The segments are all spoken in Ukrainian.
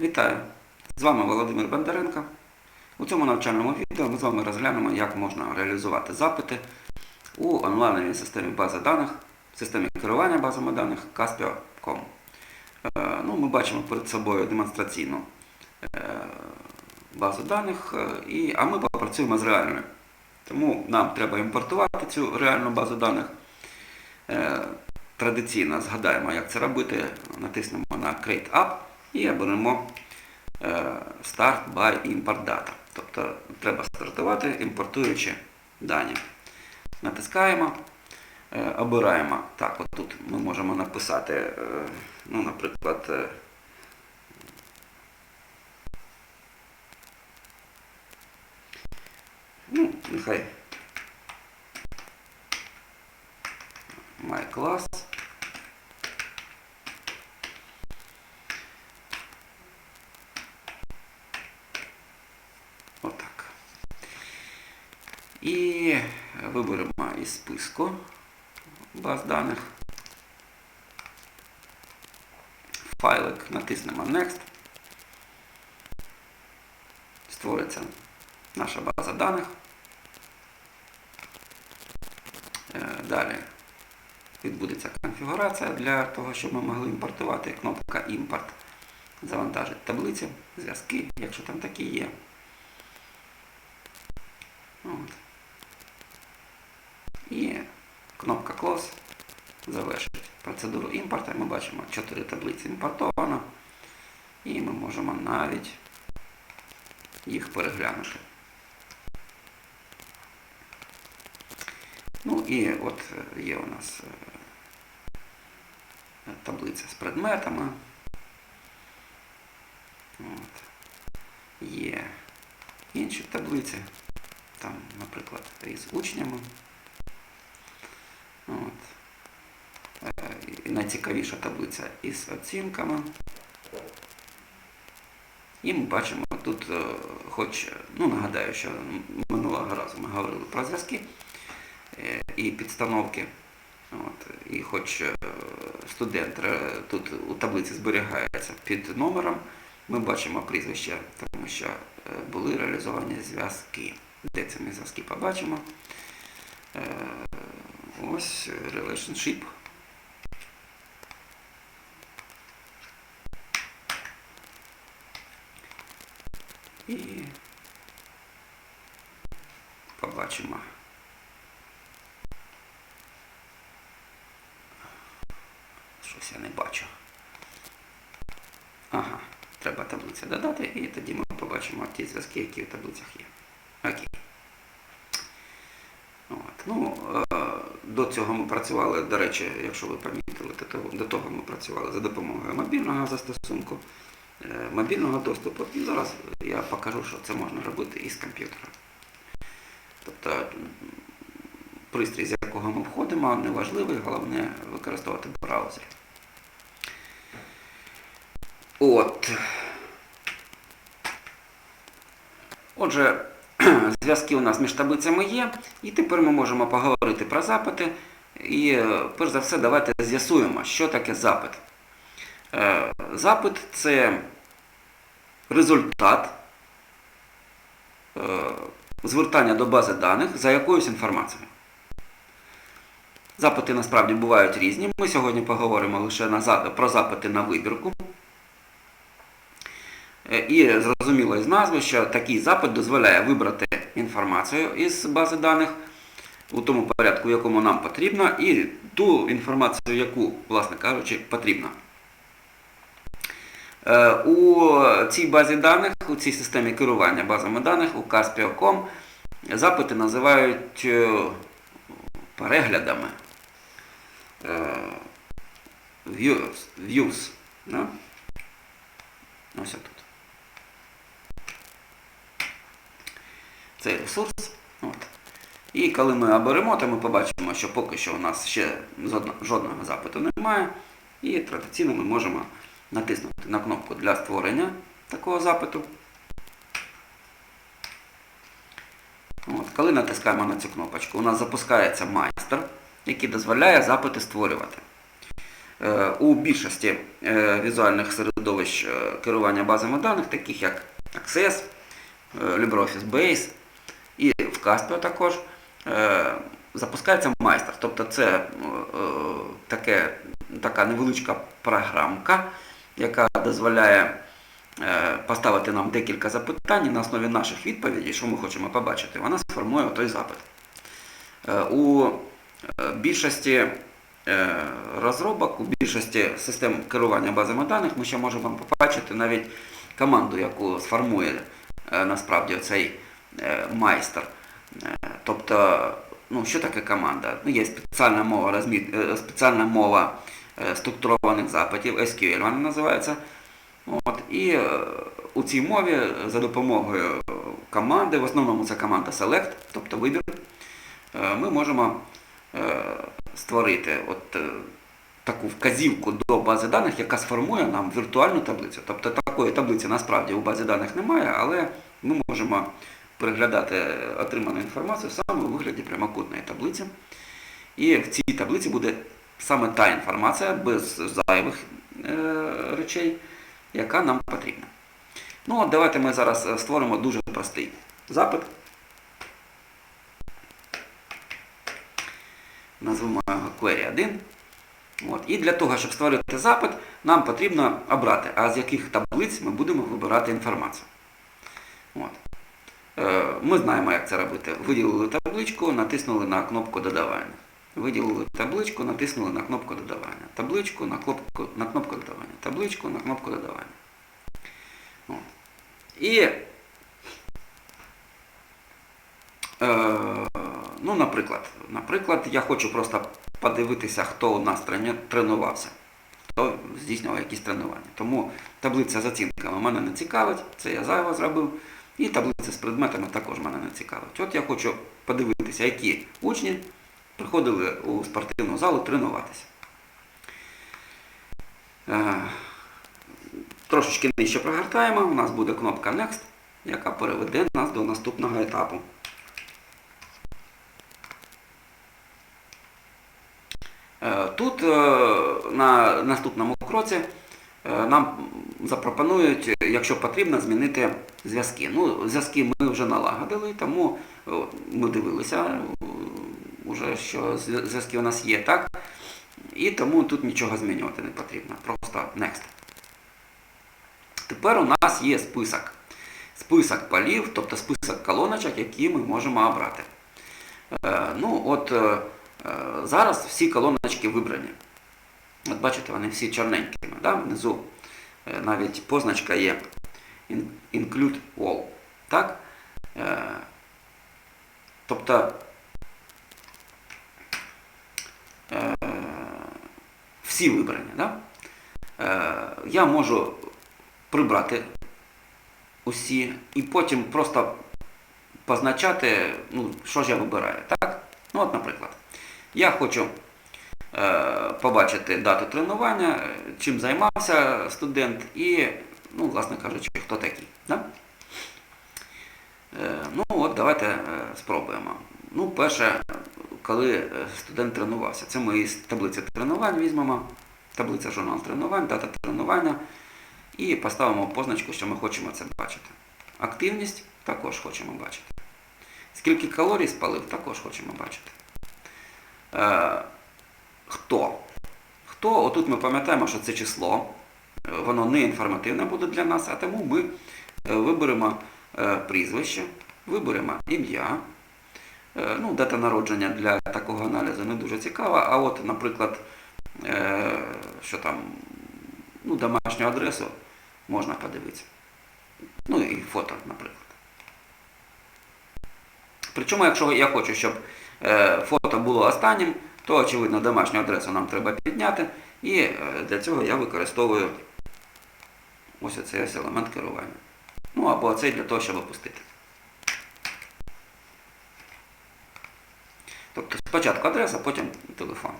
Вітаю! З вами Володимир Бондаренко. У цьому навчальному відео ми з вами розглянемо, як можна реалізувати запити у онлайновій системі бази даних, системі керування базами даних Caspio.com. Е, Ну, ми бачимо перед собою демонстраційну е, базу даних, е, а ми попрацюємо з реальною. Тому нам треба імпортувати цю реальну базу даних. Традиційно згадаємо, як це робити. Натиснемо на Create App і оберемо е, Start by Import Data. Тобто треба стартувати, імпортуючи дані. Натискаємо, е, обираємо. Так, от тут ми можемо написати, е, ну, наприклад, ну, нехай my class. Отак. І виберемо списку баз даних. Файлик натиснемо Next. Створиться наша база даних. Е, Далі відбудеться конфігурація для того, щоб ми могли імпортувати. Кнопка Імпорт завантажить таблиці, зв'язки, якщо там такі є. От. І кнопка Close завершить процедуру імпорту. Ми бачимо 4 таблиці імпортовано. І ми можемо навіть їх переглянути. Ну і от є у нас е, таблиця з предметами. От. Є інші таблиці, там, наприклад, із учнями. От. Е, І найцікавіша таблиця із оцінками. І ми бачимо тут, е, хоч, ну нагадаю, що минулого разу ми говорили про зв'язки е, і підстановки. От, і хоч е, студент тут у таблиці зберігається під номером, ми бачимо прізвище, тому що були реалізовані зв'язки. Де це ми зв'язки побачимо? Ось relationship. І побачимо. Щось я не бачу. Ага, треба таблицю додати, і тоді ми побачимо ті зв'язки, які в таблицях є. Окей. От. Ну, е, до цього ми працювали, до речі, якщо ви то до того ми працювали за допомогою мобільного застосунку, мобільного доступу. І зараз я покажу, що це можна робити із комп'ютера. Тобто пристрій, з якого ми входимо, неважливий, головне використовувати браузер. От. Отже, зв'язки у нас між таблицями є, і тепер ми можемо поговорити про запити. І е, перш за все, давайте з'ясуємо, що таке запит. Е, Запит це результат е, звертання до бази даних за якоюсь інформацією. Запити насправді бувають різні. Ми сьогодні поговоримо лише про запити на вибірку. Е, І зрозуміло із назви, що такий запит дозволяє вибрати інформацію із бази даних у тому порядку, якому нам потрібно, і ту інформацію, яку, власне кажучи, потрібно. Е, У цій базі даних, у цій системі керування базами даних у Caspio.com запити називають е, переглядами. Е, Views. views да? Ось тут. Цей ресурс. От. І коли ми оберемо, то ми побачимо, що поки що у нас ще жодного запиту немає. І традиційно ми можемо натиснути на кнопку для створення такого запиту. От, коли натискаємо на цю кнопочку, у нас запускається майстер, який дозволяє запити створювати. Е, У більшості е, візуальних середовищ е, керування базами даних, таких як Access, LibreOffice Base і в Caspio також, запускається майстер. Тобто це таке, така невеличка програмка, яка дозволяє е, поставити нам декілька запитань на основі наших відповідей, що ми хочемо побачити, вона сформує той запит. Е, У е, більшості розробок, у більшості систем керування базами даних ми ще можемо побачити навіть команду, яку сформує насправді цей майстер. Тобто, ну, що таке команда? Ну, є спеціальна мова, розміт, е, спеціальна мова структурованих запитів, SQL вона називається. От, і е, у цій мові за допомогою команди, в основному це команда Select, тобто вибір, е, ми можемо е, створити от, е, таку вказівку до бази даних, яка сформує нам віртуальну таблицю. Тобто такої таблиці насправді у базі даних немає, але ми можемо переглядати отриману інформацію саме у вигляді прямокутної таблиці. І в цій таблиці буде саме та інформація без зайвих е, речей, яка нам потрібна. Ну, от давайте ми зараз е, створимо дуже простий запит. Назвемо його query 1. От. І для того, щоб створити запит, нам потрібно обрати, а з яких таблиць ми будемо вибирати інформацію. От. Е, Ми знаємо, як це робити. Виділили табличку, натиснули на кнопку додавання. Виділили табличку, натиснули на кнопку додавання. Табличку на кнопку, на кнопку додавання. Табличку на кнопку додавання. От. І, е, ну, наприклад, наприклад, я хочу просто подивитися, хто у нас тренувався, хто здійснював якісь тренування. Тому таблиця з оцінками мене не цікавить, це я зайво зробив. І таблиця з предметами також мене не цікавить. От я хочу подивитися, які учні приходили у спортивну залу тренуватися. Е, Трошечки нижче прогортаємо, у нас буде кнопка Next, яка переведе нас до наступного етапу. Е, Тут е, на наступному кроці нам запропонують, якщо потрібно, змінити зв'язки. Ну, зв'язки ми вже налагодили, тому ми дивилися, уже, що зв'язки у нас є, так? І тому тут нічого змінювати не потрібно. Просто next. Тепер у нас є список. Список полів, тобто список колоночок, які ми можемо обрати. Е, ну, от е, е, зараз всі колоночки вибрані. От бачите, вони всі чорненькими. Да? Внизу навіть позначка є Include All. Так? Тобто всі вибрані. Да? Е, я можу прибрати усі і потім просто позначати, ну, що ж я вибираю. Так? Ну, от, наприклад, я хочу е, побачити дату тренування, чим займався студент і, ну, власне кажучи, хто такий. Да? Е, ну, от давайте е, спробуємо. Ну, перше, коли е, студент тренувався, це ми із таблиці тренувань візьмемо, таблиця журнал тренувань, дата тренування, і поставимо позначку, що ми хочемо це бачити. Активність також хочемо бачити. Скільки калорій спалив, також хочемо бачити. Е, хто? Хто? Отут ми пам'ятаємо, що це число. Е, Воно не інформативне буде для нас, а тому ми е, виберемо прізвище, виберемо ім'я. Е, Ну, дата народження для такого аналізу не дуже цікава. А от, наприклад, е, що там, ну, домашню адресу можна подивитися. Ну і фото, наприклад. Причому, якщо я хочу, щоб е, фото було останнім, то, очевидно, домашню адресу нам треба підняти. І для цього я використовую ось ось елемент керування. Ну або цей для того, щоб опустити. Тобто спочатку адреса, потім телефон.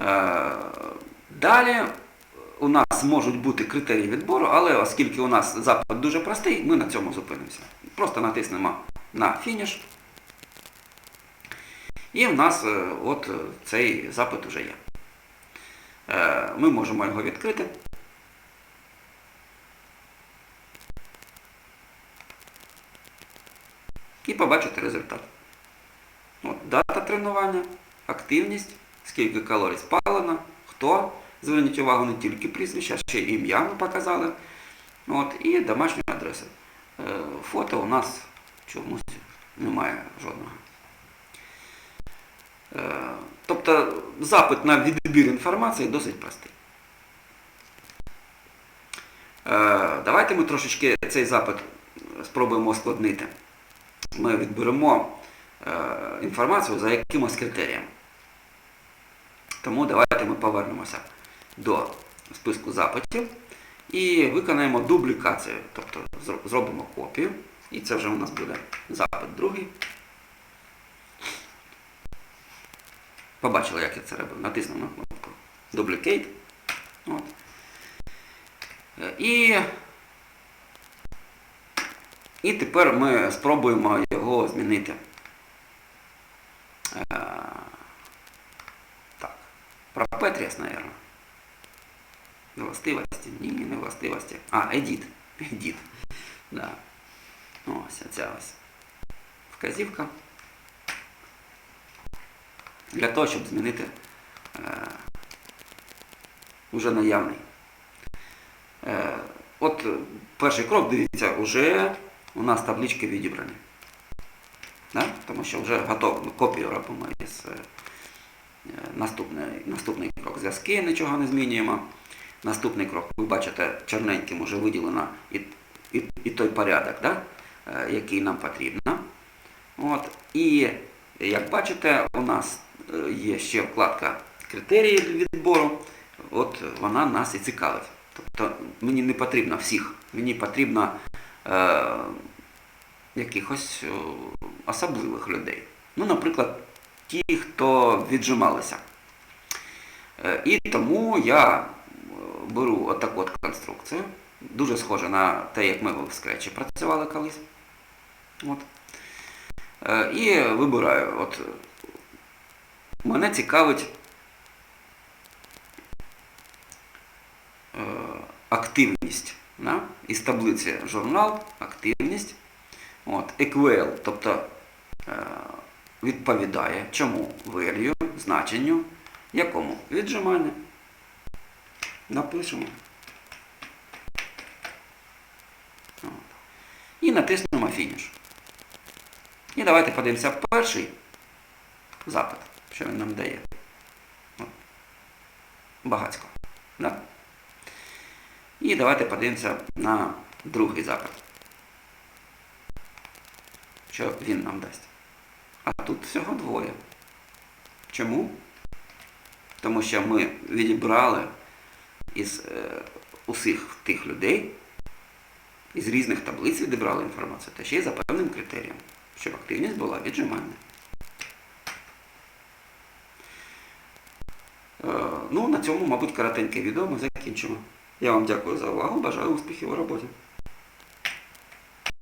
Е, Далі у нас можуть бути критерії відбору, але оскільки у нас запит дуже простий, ми на цьому зупинимося. Просто натиснемо на фініш. І в нас е, от цей запит вже є. Е, Ми можемо його відкрити. І побачити результат. От, дата тренування, активність, скільки калорій спалено, хто. Зверніть увагу не тільки прізвище, а ще ім'я ми показали. От, і домашню адресу. Е, Фото у нас чомусь немає жодного. Е, Тобто запит на відбір інформації досить простий. Е, Давайте ми трошечки цей запит спробуємо ускладнити. Ми відберемо інформацію за якимось критерієм. Тому давайте ми повернемося до списку запитів і виконаємо дублікацію. Тобто зробимо копію. І це вже у нас буде запит другий. Побачили, як я це робив. Натиснемо на кнопку Duplicate. От. І, і тепер ми спробуємо його змінити. P3, наверное. Властивості. Ні, не властивості. А, Edit. Edit. Да. Ось, оця. Вказівка. Для того, щоб змінити е, уже наявний. Е, От перший крок, дивіться, вже у нас таблички відібрані. Да? Тому що вже готово. Ми ну, копію робимо із е, наступний, наступний крок. Зв'язки нічого не змінюємо. Наступний крок, ви бачите, чорненьким вже виділено і, і, і той порядок, да? е, який нам потрібно. От. І як бачите, у нас е, є ще вкладка критерії відбору. От вона нас і цікавить. Тобто мені не потрібно всіх, мені потрібно е, якихось особливих людей. Ну, наприклад, ті, хто віджималися. Е, І тому я е, беру отаку от конструкцію, дуже схоже на те, як ми в скретчі працювали колись. От. Е, І вибираю. От, мене цікавить активність. Да? Із таблиці журнал, активність. От, equal, тобто відповідає чому value, значенню, якому віджимання. Напишемо. І натиснемо фініш. І давайте подивимося перший запит, що він нам дає. Багацько. Да? І давайте подивимося на другий запит. Що він нам дасть. Тут всього двоє. Чому? Тому що ми відібрали із е, усіх тих людей, із різних таблиць відібрали інформацію, та ще й за певним критерієм, щоб активність була віджимальна. Е, ну, на цьому, мабуть, коротеньке відео ми закінчимо. Я вам дякую за увагу, бажаю успіхів у роботі.